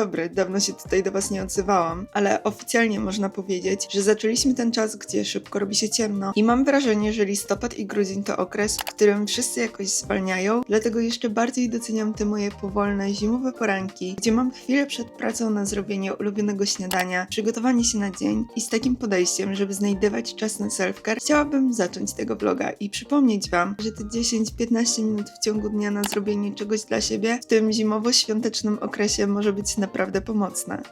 dobry, dawno się tutaj do Was nie odzywałam, ale oficjalnie można powiedzieć, że zaczęliśmy ten czas, gdzie szybko robi się ciemno. I mam wrażenie, że listopad i grudzień to okres, w którym wszyscy jakoś zwalniają, dlatego jeszcze bardziej doceniam te moje powolne, zimowe poranki, gdzie mam chwilę przed pracą na zrobienie ulubionego śniadania, przygotowanie się na dzień i z takim podejściem, żeby znajdywać czas na self-care, chciałabym zacząć tego vloga i przypomnieć Wam, że te 10-15 minut w ciągu dnia na zrobienie czegoś dla siebie w tym zimowo-świątecznym okresie może być naprawdę pomocne.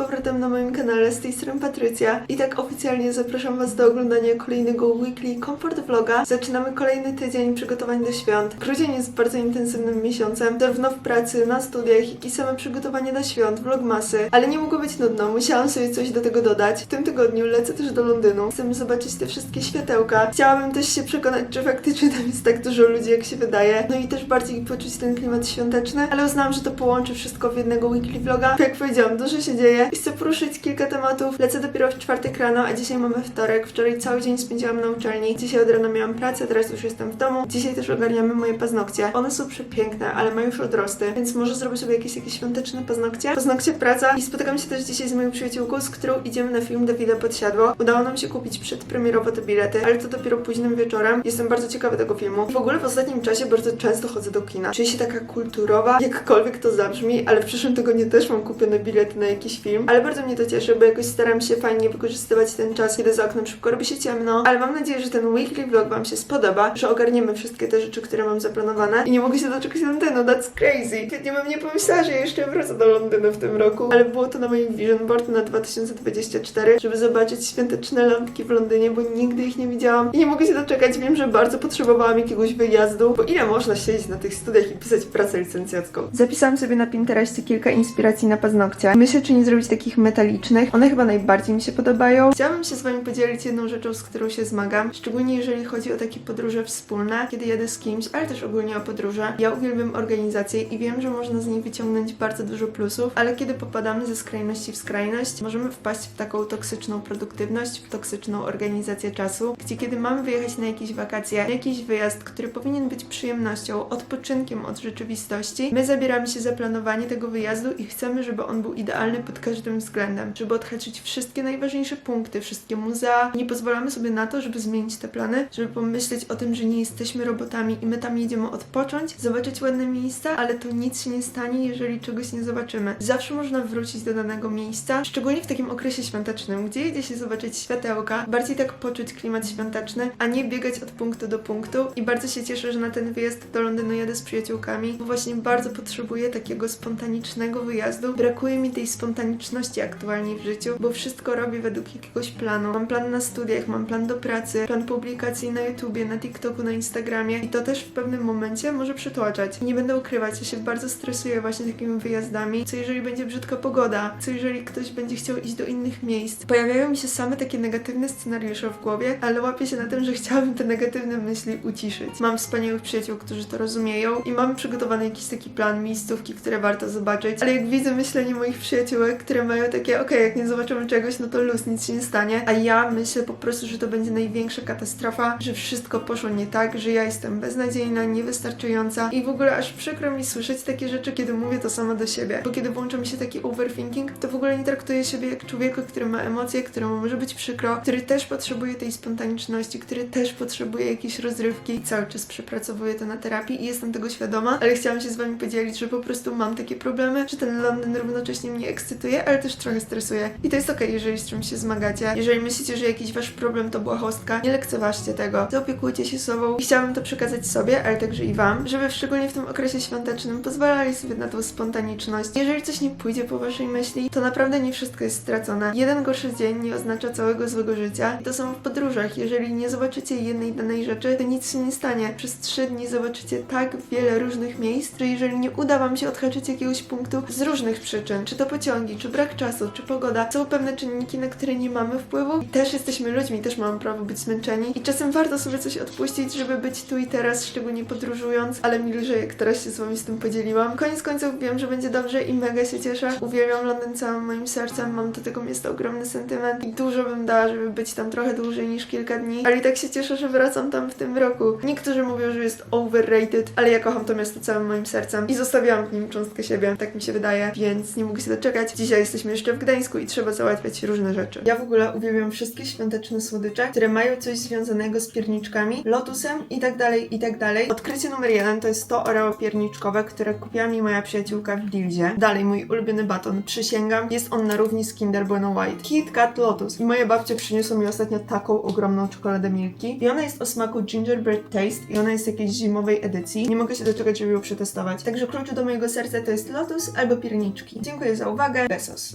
Powrotem na moim kanale, z tej strony Patrycja i tak oficjalnie zapraszam was do oglądania kolejnego weekly comfort vloga. Zaczynamy kolejny tydzień przygotowań do świąt. Grudzień jest bardzo intensywnym miesiącem, zarówno w pracy, na studiach i same przygotowanie do świąt, vlogmasy, ale nie mogło być nudno, musiałam sobie coś do tego dodać. W tym tygodniu lecę też do Londynu, chcę zobaczyć te wszystkie światełka. Chciałabym też się przekonać, czy faktycznie tam jest tak dużo ludzi, jak się wydaje, no i też bardziej poczuć ten klimat świąteczny, ale uznałam, że to połączy wszystko w jednego weekly vloga. Jak powiedziałam, dużo się dzieje i chcę poruszyć kilka tematów. Lecę dopiero w czwartek rano, a dzisiaj mamy wtorek. Wczoraj cały dzień spędziłam na uczelni. Dzisiaj od rana miałam pracę, teraz już jestem w domu. Dzisiaj też ogarniamy moje paznokcie. One są przepiękne, ale mają już odrosty, więc może zrobię sobie jakieś takie świąteczne paznokcie. Paznokcie praca i spotykam się też dzisiaj z moją przyjaciółką, z którą idziemy na film Dawida Podsiadło. Udało nam się kupić przedpremierowo te bilety, ale to dopiero późnym wieczorem. Jestem bardzo ciekawa tego filmu. W ogóle w ostatnim czasie bardzo często chodzę do kina. Czuję się taka kulturowa, jakkolwiek to zabrzmi, ale w przyszłym tygodniu też mam kupione bilety na jakiś film. Ale bardzo mnie to cieszy, bo jakoś staram się fajnie wykorzystywać ten czas, kiedy za oknem szybko robi się ciemno. Ale mam nadzieję, że ten weekly vlog Wam się spodoba, że ogarniemy wszystkie te rzeczy, które mam zaplanowane. I nie mogę się doczekać Londynu, that's crazy. Nie bym nie pomyślała, że jeszcze wrócę do Londynu w tym roku, ale było to na moim vision board na 2024, żeby zobaczyć świąteczne lampki w Londynie, bo nigdy ich nie widziałam. I nie mogę się doczekać, wiem, że bardzo potrzebowałam jakiegoś wyjazdu, bo ile można siedzieć na tych studiach i pisać pracę licencjacką. Zapisałam sobie na Pinterestie kilka inspiracji na paznokcie. Myślę, czy nie zrobić takich metalicznych. One chyba najbardziej mi się podobają. Chciałabym się z Wami podzielić jedną rzeczą, z którą się zmagam, szczególnie jeżeli chodzi o takie podróże wspólne, kiedy jadę z kimś, ale też ogólnie o podróże. Ja uwielbiam organizację i wiem, że można z niej wyciągnąć bardzo dużo plusów, ale kiedy popadamy ze skrajności w skrajność, możemy wpaść w taką toksyczną produktywność, w toksyczną organizację czasu, gdzie kiedy mamy wyjechać na jakieś wakacje, na jakiś wyjazd, który powinien być przyjemnością, odpoczynkiem od rzeczywistości, my zabieramy się za planowanie tego wyjazdu i chcemy, żeby on był idealny pod każdym względem, żeby odhaczyć wszystkie najważniejsze punkty, wszystkie muzea. Nie pozwalamy sobie na to, żeby zmienić te plany, żeby pomyśleć o tym, że nie jesteśmy robotami i my tam jedziemy odpocząć, zobaczyć ładne miejsca, ale to nic się nie stanie, jeżeli czegoś nie zobaczymy. Zawsze można wrócić do danego miejsca, szczególnie w takim okresie świątecznym, gdzie jedzie się zobaczyć światełka, bardziej tak poczuć klimat świąteczny, a nie biegać od punktu do punktu. I bardzo się cieszę, że na ten wyjazd do Londynu jadę z przyjaciółkami, bo właśnie bardzo potrzebuję takiego spontanicznego wyjazdu. Brakuje mi tej spontaniczności aktualnie w życiu, bo wszystko robię według jakiegoś planu. Mam plan na studiach, mam plan do pracy, plan publikacji na YouTubie, na TikToku, na Instagramie i to też w pewnym momencie może przytłaczać. Nie będę ukrywać, ja się bardzo stresuję właśnie takimi wyjazdami. Co jeżeli będzie brzydka pogoda? Co jeżeli ktoś będzie chciał iść do innych miejsc? Pojawiają mi się same takie negatywne scenariusze w głowie, ale łapię się na tym, że chciałabym te negatywne myśli uciszyć. Mam wspaniałych przyjaciół, którzy to rozumieją i mam przygotowany jakiś taki plan, miejscówki, które warto zobaczyć, ale jak widzę myślenie moich przyjaciółek, które mają takie, okej, jak nie zobaczymy czegoś, no to luz, nic się nie stanie, a ja myślę po prostu, że to będzie największa katastrofa, że wszystko poszło nie tak, że ja jestem beznadziejna, niewystarczająca i w ogóle aż przykro mi słyszeć takie rzeczy, kiedy mówię to sama do siebie, bo kiedy włącza mi się taki overthinking, to w ogóle nie traktuję siebie jak człowieka, który ma emocje, któremu może być przykro, który też potrzebuje tej spontaniczności, który też potrzebuje jakiejś rozrywki. I cały czas przepracowuję to na terapii i jestem tego świadoma, ale chciałam się z wami podzielić, że po prostu mam takie problemy, że ten Londyn równocześnie mnie ekscytuje, ale też trochę stresuje. I to jest okej, jeżeli z czymś się zmagacie. Jeżeli myślicie, że jakiś wasz problem to błahostka, nie lekceważcie tego. Zaopiekujcie się sobą i chciałabym to przekazać sobie, ale także i wam, żeby szczególnie w tym okresie świątecznym pozwalali sobie na tą spontaniczność. Jeżeli coś nie pójdzie po waszej myśli, to naprawdę nie wszystko jest stracone. Jeden gorszy dzień nie oznacza całego złego życia. I to samo w podróżach. Jeżeli nie zobaczycie jednej danej rzeczy, to nic się nie stanie. Przez trzy dni zobaczycie tak wiele różnych miejsc, że jeżeli nie uda wam się odhaczyć jakiegoś punktu z różnych przyczyn, czy to pociągi, czy brak czasu, czy pogoda, są pewne czynniki, na które nie mamy wpływu. I też jesteśmy ludźmi, też mamy prawo być zmęczeni. I czasem warto sobie coś odpuścić, żeby być tu i teraz, szczególnie podróżując, ale mi lżej, jak teraz się z wami z tym podzieliłam. Koniec końców wiem, że będzie dobrze i mega się cieszę. Uwielbiam Londyn całym moim sercem, mam do tego miasta ogromny sentyment i dużo bym dała, żeby być tam trochę dłużej niż kilka dni. Ale i tak się cieszę, że wracam tam w tym roku. Niektórzy mówią, że jest overrated, ale ja kocham to miasto całym moim sercem i zostawiałam w nim cząstkę siebie, tak mi się wydaje, więc nie mogę się doczekać. Dzisiaj jesteśmy jeszcze w Gdańsku i trzeba załatwiać różne rzeczy. Ja w ogóle uwielbiam wszystkie świąteczne słodycze, które mają coś związanego z pierniczkami, lotusem i tak dalej, i tak dalej. Odkrycie numer jeden to jest to oreo pierniczkowe, które kupiła mi moja przyjaciółka w Dildzie. Dalej, mój ulubiony baton, przysięgam, jest on na równi z Kinder Bueno White. Kit Kat Lotus. I moje babcie przyniosły mi ostatnio taką ogromną czekoladę Milki. I ona jest o smaku gingerbread taste i ona jest jakiejś zimowej edycji. Nie mogę się doczekać, żeby ją przetestować. Także klucz do mojego serca to jest lotus albo pierniczki. Dziękuję za uwagę.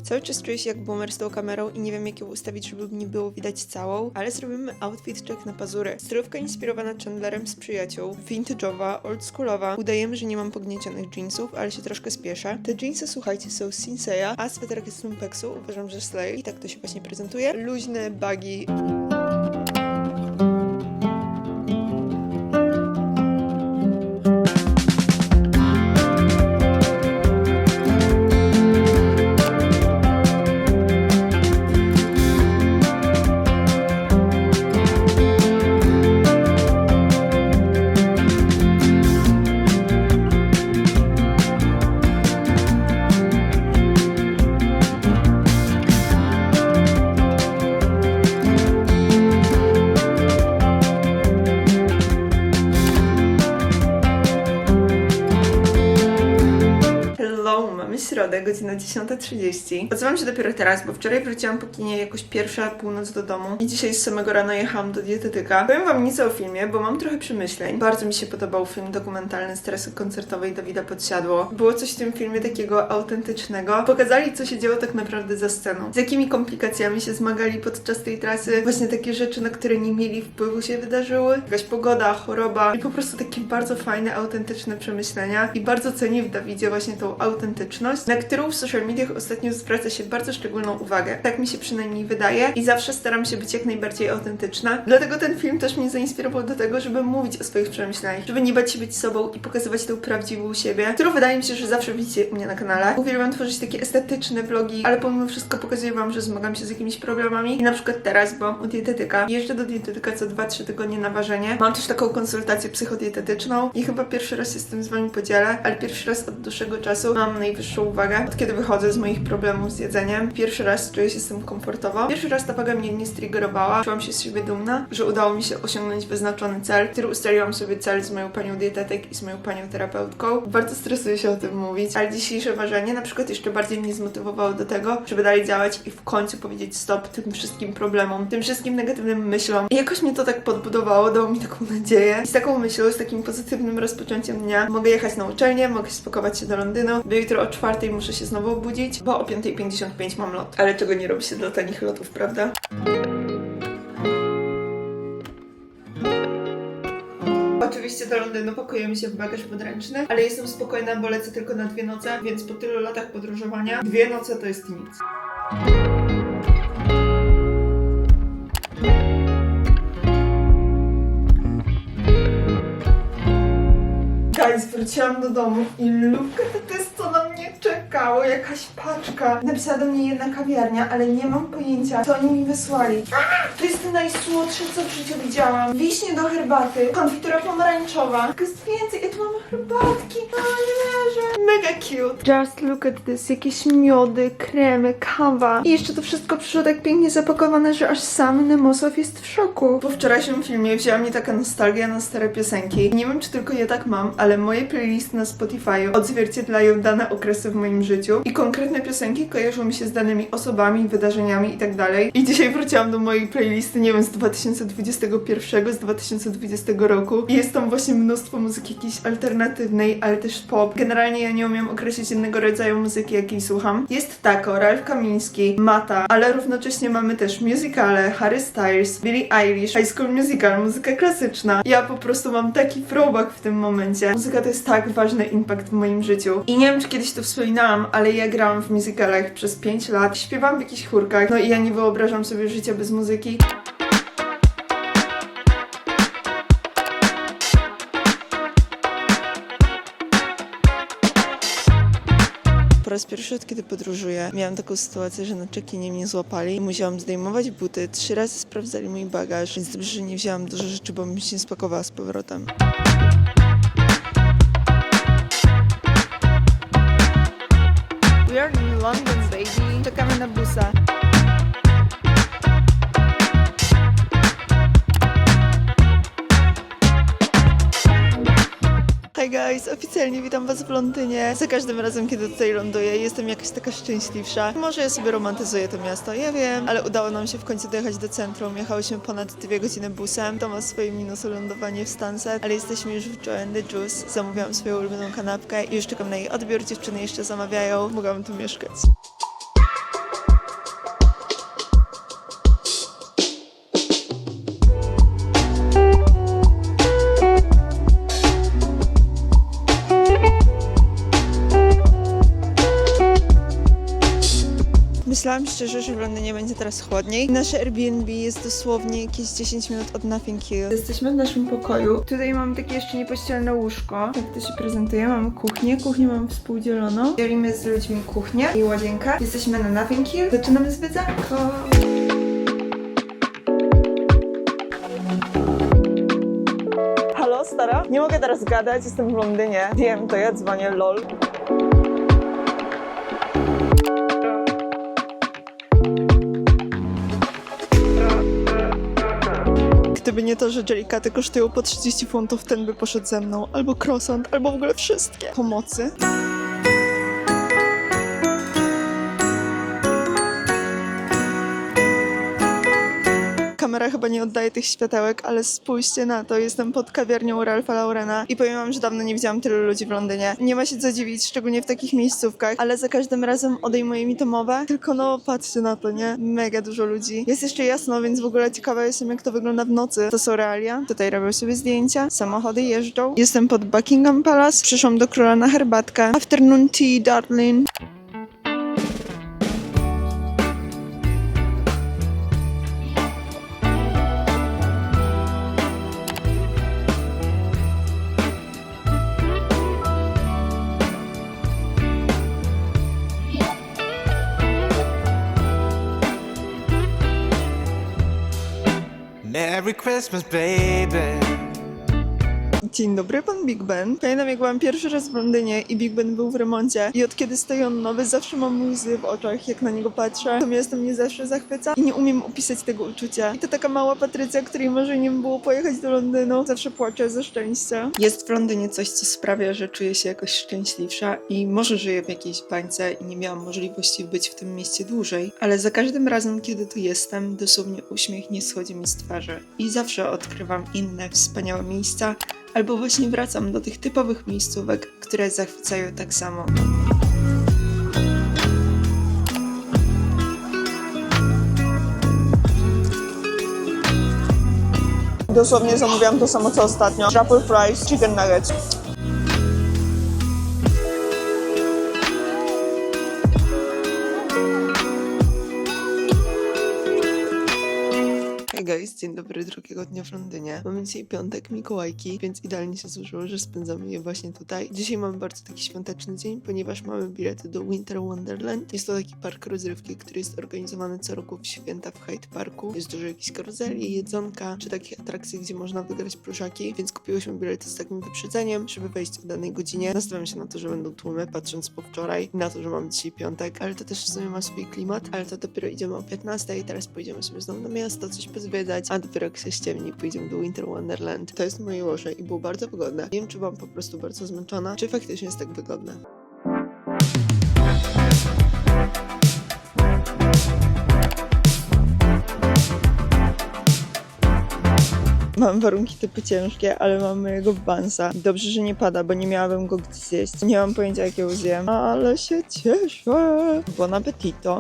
Cały czas czuję się jak boomer z tą kamerą i nie wiem jak ją ustawić, żeby nie było widać całą, ale zrobimy outfit check na pazury. Stylówka inspirowana Chandlerem z przyjaciół. Vintage'owa, oldschoolowa. Udajemy, że nie mam pogniecionych jeansów, ale się troszkę spieszę. Te jeansy, słuchajcie, są Sinseya, a sweterek jest z Lumpeksu. Uważam, że slay. I tak to się właśnie prezentuje. Luźne, bagi. Mamy środę, godzina 10.30. Odzywam się dopiero teraz, bo wczoraj wróciłam po kinie jakoś pierwsza północ do domu i dzisiaj z samego rana jechałam do dietetyka. Powiem wam nic o filmie, bo mam trochę przemyśleń. Bardzo mi się podobał film dokumentalny Stresu koncertowej Dawida Podsiadło. Było coś w tym filmie takiego autentycznego. Pokazali, co się działo tak naprawdę za sceną. Z jakimi komplikacjami się zmagali podczas tej trasy. Właśnie takie rzeczy, na które nie mieli wpływu się wydarzyły. Jakaś pogoda, choroba i po prostu takie bardzo fajne, autentyczne przemyślenia. I bardzo cenię w Dawidzie właśnie tą autentyczność, na którą w social mediach ostatnio zwraca się bardzo szczególną uwagę. Tak mi się przynajmniej wydaje i zawsze staram się być jak najbardziej autentyczna. Dlatego ten film też mnie zainspirował do tego, żeby mówić o swoich przemyśleniach, żeby nie bać się być sobą i pokazywać tą prawdziwą siebie, którą wydaje mi się, że zawsze widzicie u mnie na kanale. Uwielbiam tworzyć takie estetyczne vlogi, ale pomimo wszystko pokazuję wam, że zmagam się z jakimiś problemami i na przykład teraz byłam u dietetyka. Jeżdżę do dietetyka co 2-3 tygodnie na ważenie. Mam też taką konsultację psychodietetyczną i chyba pierwszy raz się z tym z wami podzielę, ale pierwszy raz od dłuższego czasu mam najwyższą uwagę, od kiedy wychodzę z moich problemów z jedzeniem. Pierwszy raz czuję się z tym komfortowo. Pierwszy raz ta waga mnie nie striggerowała. Czułam się z siebie dumna, że udało mi się osiągnąć wyznaczony cel, który ustaliłam sobie cel z moją panią dietetyk i z moją panią terapeutką. Bardzo stresuję się o tym mówić, ale dzisiejsze ważenie na przykład jeszcze bardziej mnie zmotywowało do tego, żeby dalej działać i w końcu powiedzieć stop tym wszystkim problemom, tym wszystkim negatywnym myślom. I jakoś mnie to tak podbudowało, dało mi taką nadzieję. I z taką myślą, z takim pozytywnym rozpoczęciem dnia mogę jechać na uczelnię, mogę spakować się do Londynu, bo jutro o czwartej muszę się znowu obudzić, bo o 5.55 mam lot. Ale czego nie robi się dla tanich lotów, prawda? Oczywiście do Londynu pakujemy się w bagaż podręczny, ale jestem spokojna, bo lecę tylko na dwie noce, więc po tylu latach podróżowania dwie noce to jest nic. Guys, wróciłam do domu i look at this, co na mnie czekało, jakaś paczka. Napisała do mnie jedna kawiarnia, ale nie mam pojęcia, co oni mi wysłali. To jest najsłodsze, co w życiu widziałam. Wiśnie do herbaty, konfitura pomarańczowa. Jest więcej, ja tu mam herbatki. Nie wierzę. mega cute. Just look at this. Jakieś miody, kremy, kawa. I jeszcze to wszystko przyszło tak pięknie zapakowane, że aż sam Nemosow jest w szoku. Po wczorajszym filmie wzięła mnie taka nostalgia na stare piosenki. Nie wiem, czy tylko ja tak mam, ale moje playlisty na Spotify odzwierciedlają dane okresy w moim życiu i konkretne piosenki kojarzą mi się z danymi osobami, wydarzeniami i tak dalej. I dzisiaj wróciłam do mojej playlisty, nie wiem, z 2021, z 2020 roku. I jest tam właśnie mnóstwo muzyki jakiejś alternatywnej, ale też pop. Generalnie ja nie umiem określić jednego rodzaju muzyki, jakiej słucham. Jest Taco, Ralph Kamiński, Mata, ale równocześnie mamy też musicale, Harry Styles, Billie Eilish, High School Musical, muzyka klasyczna. Ja po prostu mam taki throwback w tym momencie. Muzyka to jest tak ważny impact w moim życiu. I nie wiem, czy kiedyś to wspominałam, ale ja grałam w musicalach przez 5 lat, śpiewam w jakichś chórkach, no i ja nie wyobrażam sobie życia bez muzyki. Raz pierwszy od kiedy podróżuję, miałam taką sytuację, że na check-inie mnie złapali i musiałam zdejmować buty. Trzy razy sprawdzali mój bagaż, więc dobrze, że nie wzięłam dużo rzeczy, bo bym się nie spakowała z powrotem. We are in London, baby. Czekamy na busa. Guys, oficjalnie witam was w Londynie. Za każdym razem, kiedy tutaj ląduję, jestem jakaś taka szczęśliwsza. Może ja sobie romantyzuję to miasto, ja wiem, ale udało nam się w końcu dojechać do centrum. Jechałyśmy ponad dwie godziny busem. To ma swoje minusy lądowanie w Stansted, ale jesteśmy już w Joe the Juice. Zamówiłam swoją ulubioną kanapkę i już czekam na jej odbiór. Dziewczyny jeszcze zamawiają. Mogłam tu mieszkać. Myślałam szczerze, że w Londynie będzie teraz chłodniej. Nasze Airbnb jest dosłownie jakieś 10 minut od Nothing Hill. Jesteśmy w naszym pokoju. Tutaj mamy takie jeszcze niepościelne łóżko. Tak to się prezentuje. Mamy kuchnię. Kuchnię mamy współdzieloną. Dzielimy z ludźmi kuchnię i łazienkę. Jesteśmy na Nothing Hill. Zaczynamy zwiedzanko. Halo, stara? Nie mogę teraz gadać, jestem w Londynie. Wiem, to ja dzwonię, lol. Gdyby nie to, że jelikaty kosztują po 30 funtów, ten by poszedł ze mną. Albo croissant, albo w ogóle wszystkie. Pomocy. Kamera chyba nie oddaje tych światełek, ale spójrzcie na to. Jestem pod kawiarnią Ralpha Laurena i powiem wam, że dawno nie widziałam tylu ludzi w Londynie. Nie ma się co dziwić, szczególnie w takich miejscówkach, ale za każdym razem odejmuje mi to mowę. Tylko no, patrzcie na to, nie? Mega dużo ludzi. Jest jeszcze jasno, więc w ogóle ciekawa jestem, jak to wygląda w nocy. To są realia. Tutaj robią sobie zdjęcia. Samochody jeżdżą. Jestem pod Buckingham Palace. Przyszłam do króla na herbatkę. Afternoon tea, darling. Merry Christmas, baby. Dzień dobry, pan Big Ben. Pamiętam, jak byłam pierwszy raz w Londynie i Big Ben był w remoncie. I od kiedy stoi on nowy, zawsze mam łzy w oczach, jak na niego patrzę. To miasto mnie zawsze zachwyca i nie umiem opisać tego uczucia. I to taka mała Patrycja, której marzeniem było pojechać do Londynu, zawsze płacze ze szczęścia. Jest w Londynie coś, co sprawia, że czuję się jakoś szczęśliwsza i może żyję w jakiejś bańce i nie miałam możliwości być w tym mieście dłużej, ale za każdym razem, kiedy tu jestem, dosłownie uśmiech nie schodzi mi z twarzy. I zawsze odkrywam inne wspaniałe miejsca, albo właśnie wracam do tych typowych miejscówek, które zachwycają tak samo. Dosłownie zamówiłam to samo co ostatnio. Truffle fries, chicken nuggets. Cześć, dzień dobry, drugiego dnia w Londynie. Mamy dzisiaj piątek, Mikołajki, więc idealnie się złożyło, że spędzamy je właśnie tutaj. Dzisiaj mamy bardzo taki świąteczny dzień, ponieważ mamy bilety do Winter Wonderland. Jest to taki park rozrywki, który jest organizowany co roku w święta w Hyde Parku. Jest dużo jakichś karuzeli, jedzonka, czy takich atrakcji, gdzie można wygrać pluszaki, więc kupiłyśmy bilety z takim wyprzedzeniem, żeby wejść o danej godzinie. Nastawiam się na to, że będą tłumy, patrząc po wczoraj, na to, że mamy dzisiaj piątek, ale to też w sumie ma swój klimat, ale to dopiero idziemy o 15 i teraz pojedziemy sobie znowu do miasta, coś pozwiedzać, a dopiero jak się ściemni, pójdziemy do Winter Wonderland. To jest moje łoże i było bardzo wygodne. Nie wiem, czy byłam po prostu bardzo zmęczona, czy faktycznie jest tak wygodne. Mam warunki typu ciężkie, ale mam mojego bansa. Dobrze, że nie pada, bo nie miałabym go gdzieś zjeść. Nie mam pojęcia, jakiego zjem, ale się cieszę. Bon appetito.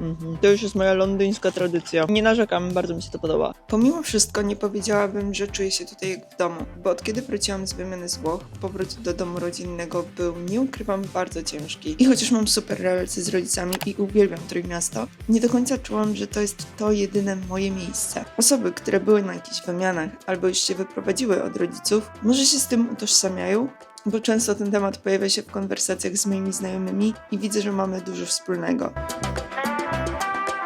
Mhm. To już jest moja londyńska tradycja. Nie narzekam, bardzo mi się to podoba. Pomimo wszystko nie powiedziałabym, że czuję się tutaj jak w domu, bo od kiedy wróciłam z wymiany z Włoch, powrót do domu rodzinnego był, nie ukrywam, bardzo ciężki. I chociaż mam super relacje z rodzicami i uwielbiam Trójmiasto, nie do końca czułam, że to jest to jedyne moje miejsce. Osoby, które były na jakichś wymianach albo już się wyprowadziły od rodziców, może się z tym utożsamiają, bo często ten temat pojawia się w konwersacjach z moimi znajomymi i widzę, że mamy dużo wspólnego.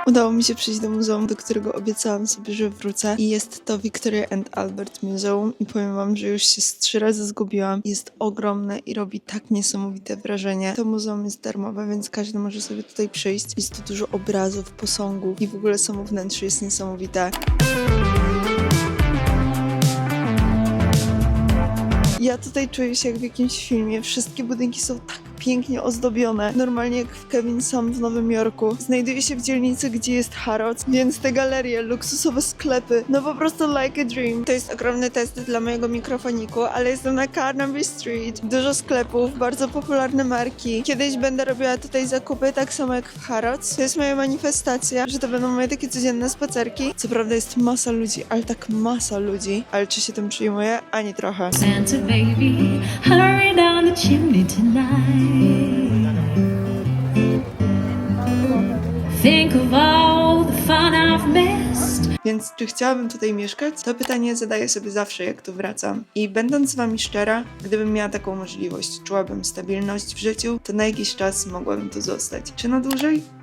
Udało mi się przyjść do muzeum, do którego obiecałam sobie, że wrócę. I jest to Victoria and Albert Museum. I powiem wam, że już się z trzy razy zgubiłam. Jest ogromne i robi tak niesamowite wrażenie. To muzeum jest darmowe, więc każdy może sobie tutaj przyjść. Jest tu dużo obrazów, posągów i w ogóle samo wnętrze jest niesamowite. Ja tutaj czuję się jak w jakimś filmie. Wszystkie budynki są tak pięknie ozdobione. Normalnie jak w Kevin Sam w Nowym Jorku. Znajduję się w dzielnicy, gdzie jest Harrods, więc te galerie, luksusowe sklepy, no po prostu like a dream. To jest ogromny test dla mojego mikrofoniku, ale jestem na Carnaby Street. Dużo sklepów, bardzo popularne marki. Kiedyś będę robiła tutaj zakupy, tak samo jak w Harrods. To jest moja manifestacja, że to będą moje takie codzienne spacerki. Co prawda jest masa ludzi, ale tak masa ludzi. Ale czy się tym przyjmuję? Ani trochę. Santa baby, hurry down the chimney tonight. Więc czy chciałabym tutaj mieszkać? To pytanie zadaję sobie zawsze, jak tu wracam. I będąc z wami szczera, gdybym miała taką możliwość, czułabym stabilność w życiu, to na jakiś czas mogłabym tu zostać. Czy na dłużej?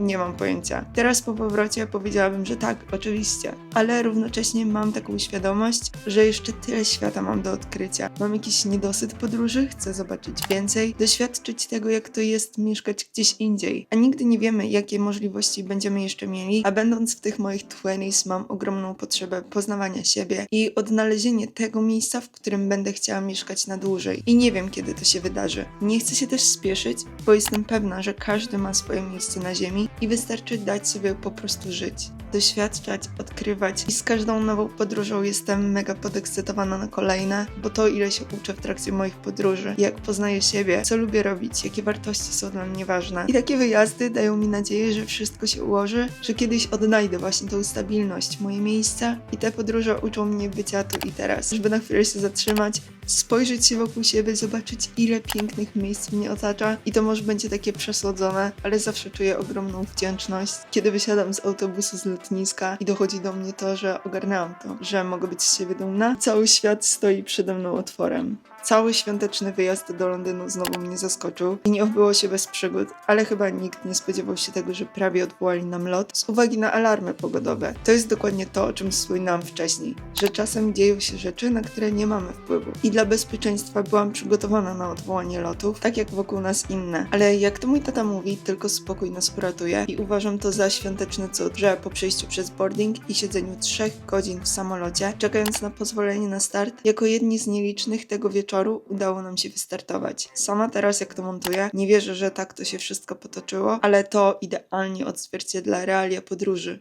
Nie mam pojęcia. Teraz po powrocie powiedziałabym, że tak, oczywiście, ale równocześnie mam taką świadomość, że jeszcze tyle świata mam do odkrycia. Mam jakiś niedosyt podróży, chcę zobaczyć więcej, doświadczyć tego, jak to jest mieszkać gdzieś indziej. A nigdy nie wiemy, jakie możliwości będziemy jeszcze mieli, a będąc w tych moich 20s mam ogromną potrzebę poznawania siebie i odnalezienie tego miejsca, w którym będę chciała mieszkać na dłużej. I nie wiem, kiedy to się wydarzy. Nie chcę się też spieszyć, bo jestem pewna, że każdy ma swoje miejsce na ziemi i wystarczy dać sobie po prostu żyć, doświadczać, odkrywać. I z każdą nową podróżą jestem mega podekscytowana na kolejne, bo to ile się uczę w trakcie moich podróży, jak poznaję siebie, co lubię robić, jakie wartości są dla mnie ważne. I takie wyjazdy dają mi nadzieję, że wszystko się ułoży, że kiedyś odnajdę właśnie tą stabilność, moje miejsca i te podróże uczą mnie bycia tu i teraz, żeby na chwilę się zatrzymać, spojrzeć się wokół siebie, zobaczyć ile pięknych miejsc mnie otacza. I to może będzie takie przesłodzone, ale zawsze czuję ogromną wdzięczność, kiedy wysiadam z autobusu z lotniska i dochodzi do mnie to, że ogarnęłam to, że mogę być z siebie dumna. Cały świat stoi przede mną otworem. Cały świąteczny wyjazd do Londynu znowu mnie zaskoczył i nie obyło się bez przygód, ale chyba nikt nie spodziewał się tego, że prawie odwołali nam lot z uwagi na alarmy pogodowe. To jest dokładnie to, o czym wspominałam wcześniej, że czasem dzieją się rzeczy, na które nie mamy wpływu. I dla bezpieczeństwa byłam przygotowana na odwołanie lotów, tak jak wokół nas inne. Ale jak to mój tata mówi, tylko spokój nas uratuje i uważam to za świąteczny cud, że po przejściu przez boarding i siedzeniu trzech godzin w samolocie, czekając na pozwolenie na start, jako jedni z nielicznych tego wieczoru udało nam się wystartować. Sama teraz jak to montuję, nie wierzę, że tak to się wszystko potoczyło, ale to idealnie odzwierciedla realia podróży.